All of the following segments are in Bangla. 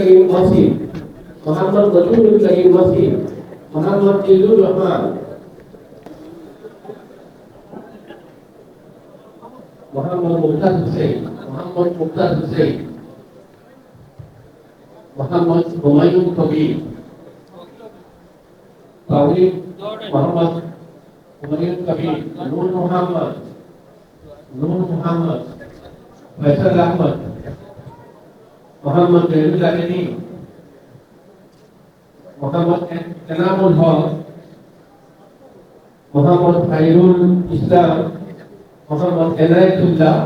lagi masjid Muhammad berturut lagi masjid Muhammad Jizul Rahman. Muhammad Muqtaz Hussein. Muhammad Muqtaz Hussein. Muhammad Humayun Kabir. Tawim Muhammad Humayun Kabir. Nur Muhammad. Nur Muhammad. Faisal Ahmad. Muhammad Zainul Abidin Muhammad Enamul Haq Muhammad Khairul Islam Muhammad Enayatullah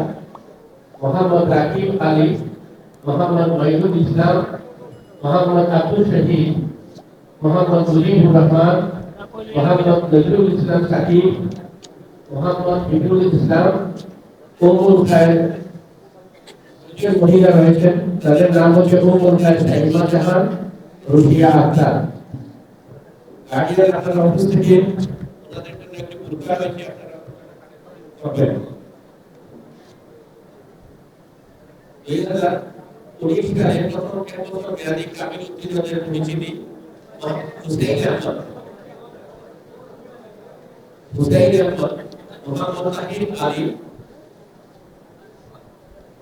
Muhammad Rakib Ali Muhammad Maidul Islam Muhammad Abdul Shahid Muhammad Mulimur Rahman Muhammad Nazrul Islam Sakib Muhammad Hidrul Islam Umur একজন মহিলা রয়েছেন। তাদের নাম হচ্ছে উমর খায় সাইমা জাহান, রুহিয়া আক্তার। গার্ডিয়ান আপনারা হাকিম আলী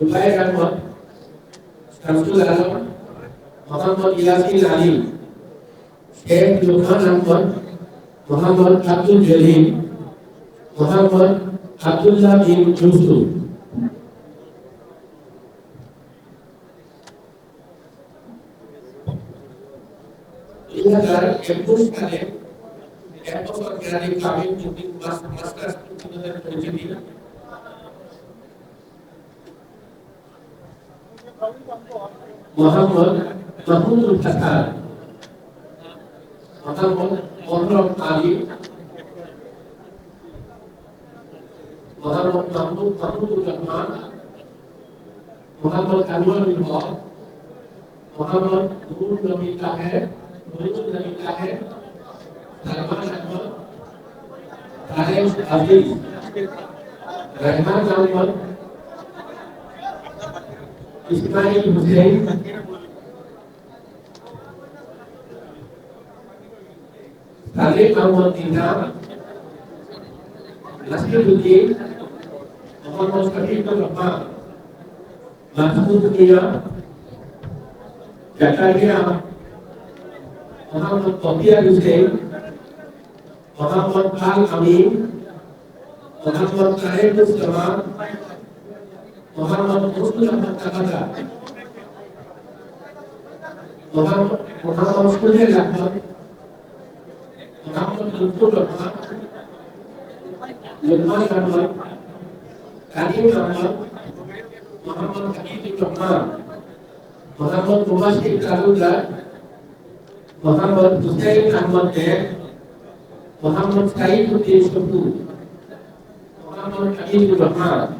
জুবাইর আহমদ শামসুল আলম, মোহাম্মদ ইয়াসিন আলী শেখ লুকমান আহমদ, মোহাম্মদ আব্দুল জলিল, মোহাম্মদ আব্দুল্লাহ বিন সালে এক বছর মেয়াদী কামিল মাস্টার্স পরিচিতি মোহাম্মদ মাহমুদুল হাসান মোহাম্মদ মহরম আলী। মোহাম্মদ মাহমুদ মাহমুদুর রহমান। মোহাম্মদ আনোয়ারুল হক মোহাম্মদ নূর নবী তাহের। নূরুল নবী তাহের। সালমান আহমদ। তাহের আজিজ রহমান আহমদ ইসমাইল হুসেন সালেম আহমদ ইনাম নাসিরুদ্দিন মোহাম্মদ শফিকুর রহমান মাহমুদ মিয়া জাকারিয়া মোহাম্মদ কবিয়ার হুসেন মোহাম্মদ আল আমিন মোহাম্মদ সাহেবুজ্জামান মোহাম্মদ মুসলিম আহমদ কাকাদা মোহাম্মদ মোহাম্মদ সুহেল আহমদ মোহাম্মদ লুৎফুর রহমান লুকমান আহমদ কারিম Ahmad Mohammad Habibur Rahman Mohammad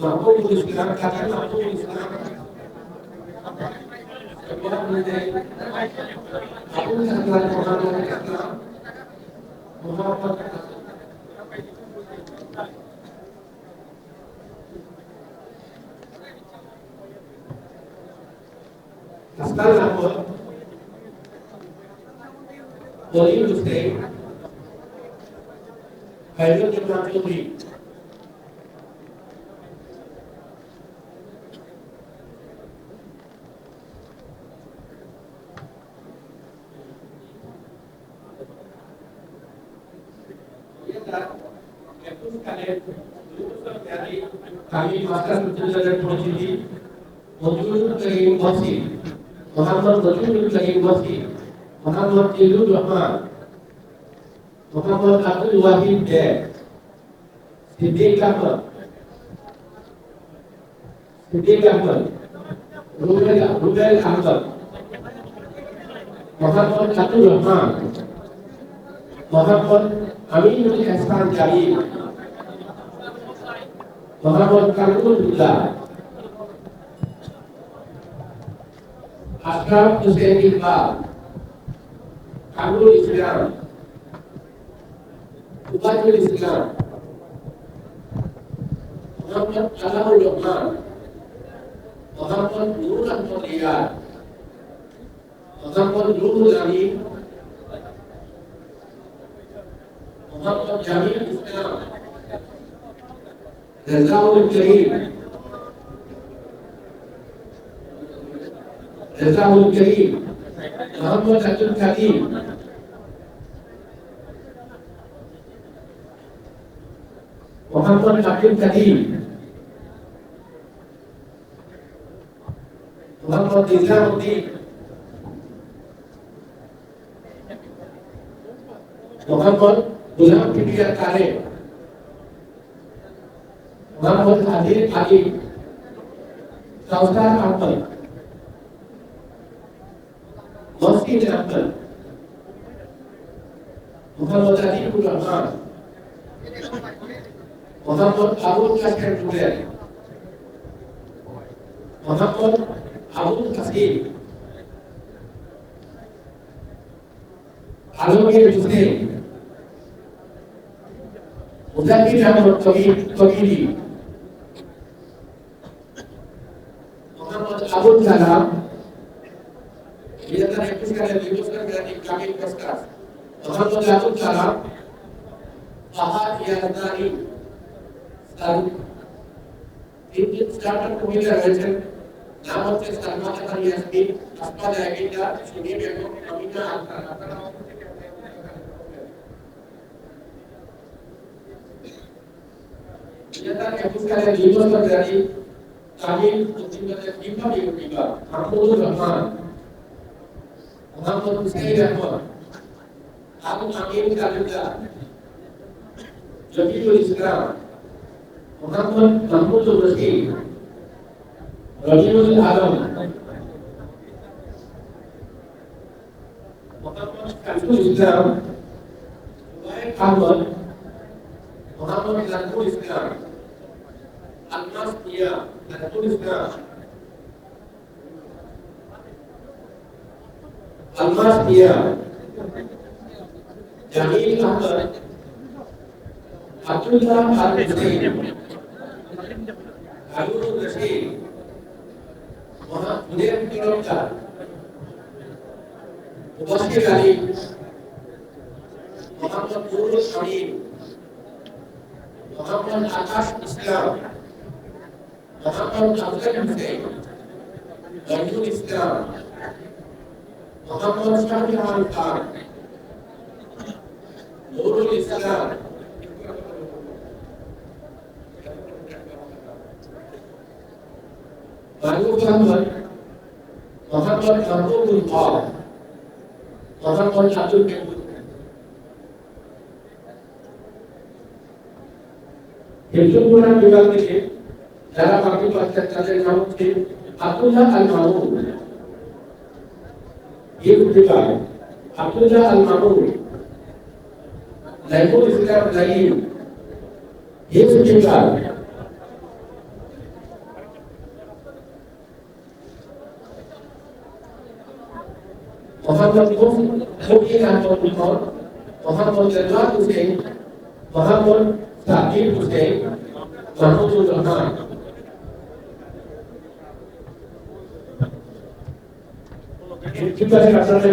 محبوب بالكلام كلام محبوب بالكلام Estamos podiendo usted, ayúdame a cumplir. Abdul Wahid Dek Siddiq Ahmad Siddiq kami ini memiliki kesempatan kami Mahabat kami pun juga. Akram Hussein Iqbal Kamul Islam Ubatul Islam Muhammad Salahul Rahman. Muhammad Nurul Al-Fatihah Muhammad Nurul Al-Fatihah Muhammad Jamil Islam رزاق الكريم رزاق الكريم محمد عبد الكريم محمد عبد الكريم محمد نظام الدين গোলাম পিটিয়া কারে মোহাম্মদ আদিল আলী কাউসার আক্তার মসজিদ Akter Mohammad আদিকুর Rahman Alamir Hussein Muzakir Ahmad Kabiri Abul Kalam দুই একুশ সালে নির্বাচন জ্ঞানী গ্রামীণ পুরস্কার মোহাম্মদ আবুল কালাম ফাহাদ ইয়াদানি তার তিনটি স্টার্টার কমিটি রয়েছেন নাম হচ্ছে সালমা খান ইয়াসমিন আসমাদ আকিদা সুনীল এবং Amina Akter Khaliful Islam, Zubair Ahmad, Muhammad Zakul Islam, Almas Nia, Zakul Islam, Almas Nia, Jamil Ahmad, Abdullah Al-Hussein, Harun Rashid, Muhammad Munir Kilota, Mubashir Ali, Muhammad Nurul Amin, Muhammad Afzal Hussein, Wahidul Islam, Muhammad Shahjahan Khan, Nurul Islam, Banu Muhammad, Muhammad Mahmudul Haq, Muhammad Abdul Kabir, হিন্দুপুরা বিভাগ থেকে যারা বাকি বাচ্চা তাদের নাম হচ্ছে আব্দুল্লাহ আল মামুন এই বিভাগ আব্দুল্লাহ আল মামুন লাইফুল ইসলাম লাইম এই বিভাগ মোহাম্মদ মুফতি আহমদ উমর মোহাম্মদ রেজাক হুসেন মোহাম্মদ সাকিব হুসেন মাহমুদুর রহমান ঠিক আছে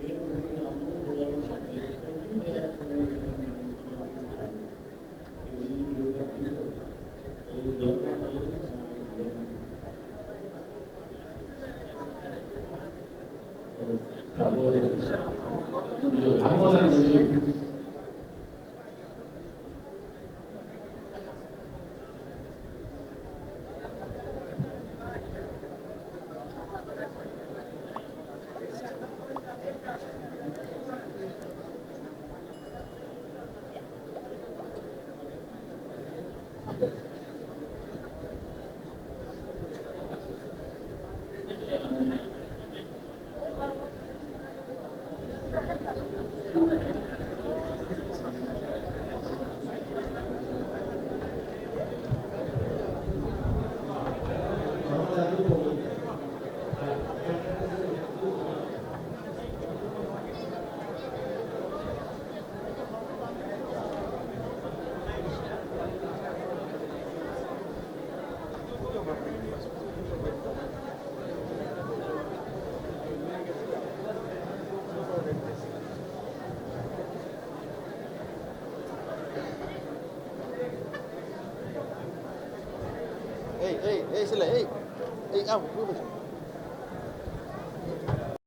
그리고 그 Hey, hey, hey, Sile, hey. Hey, out, move it.